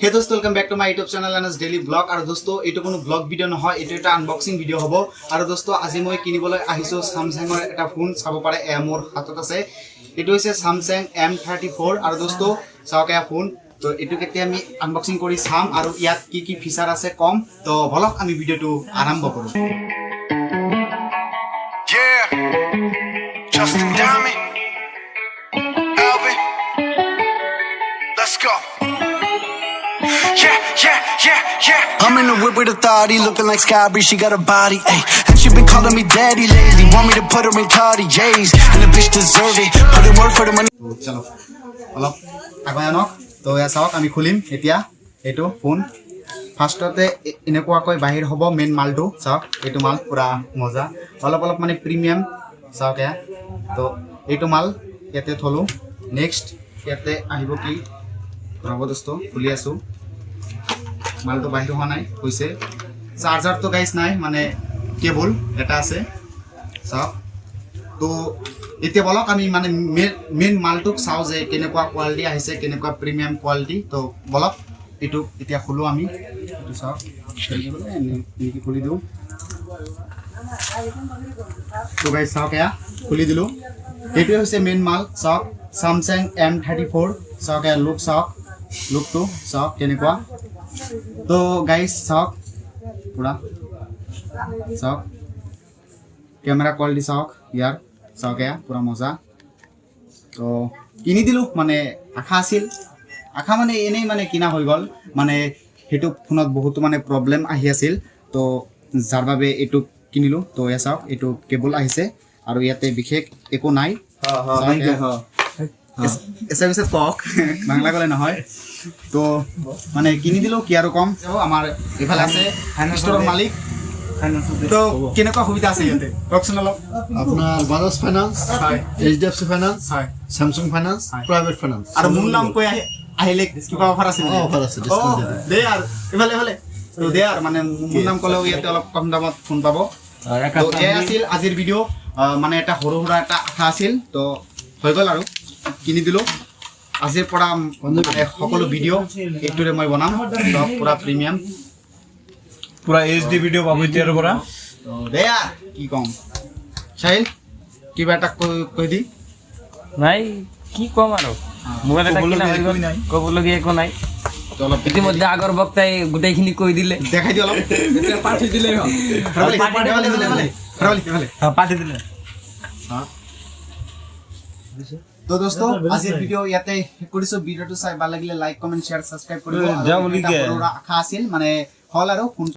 হে দোস্ত welcome back to my YouTube channel N S daily vlog আৰু দোস্ত এইটো কোনো ব্লগ ভিডিঅ' নহয় এইটো এটা আনবক্সিং ভিডিঅ' হ'ব। আৰু দোস্ত আজি মই কিনিবলৈ আহিছোঁ চামচাঙৰ এটা ফোন চাব পাৰে এয়া মোৰ হাতত আছে। এইটো হৈছে চামচাং এম থাৰ্টি ফ'ৰ আৰু দোস্ত চাওক এয়া ফোন তো এইটোক এতিয়া আমি আনবক্সিং কৰি চাম আৰু ইয়াত কি কি ফিচাৰ আছে কম। তো বলক আমি ভিডিঅ'টো আৰম্ভ কৰোঁ। Justin Diamond, Alvin, let's go. I'm in the whip with authority, looking like Sky Bree, she got a body, ayy. And she been calling me daddy lately, want me to put her in Cartier's, and the bitch deserve it. Put in work for the money. চলো অলপ আগুৱাই আনক তো এয়া চাওক আমি খুলিম এতিয়া এইটো ফোন ফাৰ্ষ্টতে এনেকুৱাকৈ বাহিৰ হ'ব মেইন মালটো চাওক এইটো মাল পূৰা মজা অলপ অলপ মানে প্ৰিমিয়াম চাওক এয়া তো এইটো মাল ইয়াতে থলোঁ নেক্সট ইয়াতে আহিব কি ৰ'ব দোস্ত খুলি আছোঁ মালটো বাহিৰ হোৱা নাই হৈছে চাৰ্জাৰটো গাইছ নাই মানে কেবল এটা আছে। চাওক তো এতিয়া বলক আমি মানে মেইন মালটোক চাওঁ যে কেনেকুৱা কোৱালিটি আহিছে, কেনেকুৱা প্ৰিমিয়াম কোৱালিটি তো বলক, এইটো এতিয়া খোলোঁ আমি। চাওক খুলি দিওঁ। তো গাই চাওক এয়া, খুলি দিলোঁ। এইটোৱে হৈছে মেইন মাল, চাওক। চামচাং এম থাৰ্টি ফ'ৰ চাওক এয়া লুক চাওক। লুকটো চাওক, কেনেকুৱা। তো গাইজ চাওক পূৰা চাওক কেমেৰা কোৱালিটি চাওক ইয়াৰ চাওক এয়া পূৰা মজা। তো কিনি দিলোঁ মানে আশা আছিল। আশা মানে এনেই মানে কিনা হৈ গ'ল। মানে সেইটো ফোনত বহুতো মানে প্ৰব্লেম আহি আছিল। তো যাৰ বাবে এইটো কিনিলোঁ তো এয়া চাওক এইটো কেবল আহিছে। আৰু ইয়াতে বিশেষ একো নাই। এয়া। এছ- এছে পিছে কওক বাংলা ক'লে নহয় তো মানে কিনি দিলোঁ কি আৰু কম? আমাৰ এইফালে আছে ষ্ট'ৰৰ মালিক। তো কেনেকুৱা সুবিধা আছে ইয়াতে? কওকচোন অলপ। আপোনাৰ বাজাজ ফাইনেন্স হয়। H D F C finance হয়। চেমচুং ফাইনেন্স হয়। প্ৰাইভেট ফাইনেন্স আৰু মোৰ নাম কৈ আহি আহিলে কিবা অফাৰ আছে নেকি? আছে, দে আৰু ইফালে ইফালে। তো দে আৰু মানে মোৰ নাম ক'লেও ইয়াতে অলপ কম দামত ফোন পাব। তো এয়াই আছিল আজিৰ ভিডিঅ' মানে এটা সৰু সুৰা এটা আশা আছিল। তো হৈ গ'ল আৰু। কিনি দিলোঁ। আজিৰ পৰা মানে সকলো ভিডিঅ' এইটোৰে মই বনাম। পূৰা প্ৰিমিয়াম পুৰা এইচ ডি ভিডিঅ' পাব এতিয়াৰ পৰা। তো দে আৰু কি ক'ম। চাহিল কিবা এটা কৈ কৈ দি। নাই কি ক'ম আৰু? মোবাইল এটা কিনা হৈ গ'ল। ক'বলগীয়া একো নাই। অলপ ইতিমধ্যে আগৰ বক্তাই গোটেইখিনি কৈ দিলে। দেখাই দি অলপ। পাঠি ফেৰাবলি, ফেৰাবলি। দিলে তো দোস্ত আজিৰ ভিডিঅ' ইয়াতে কৰিছো। ভিডিঅ'টো চাই ভালো লাগিলে লাইক কমেণ্ট শ্বেয়াৰ ছাবস্ক্ৰাইব কৰিব। আৰু যাওঁ বুলি আশা আছিল মানে হ'ল আৰু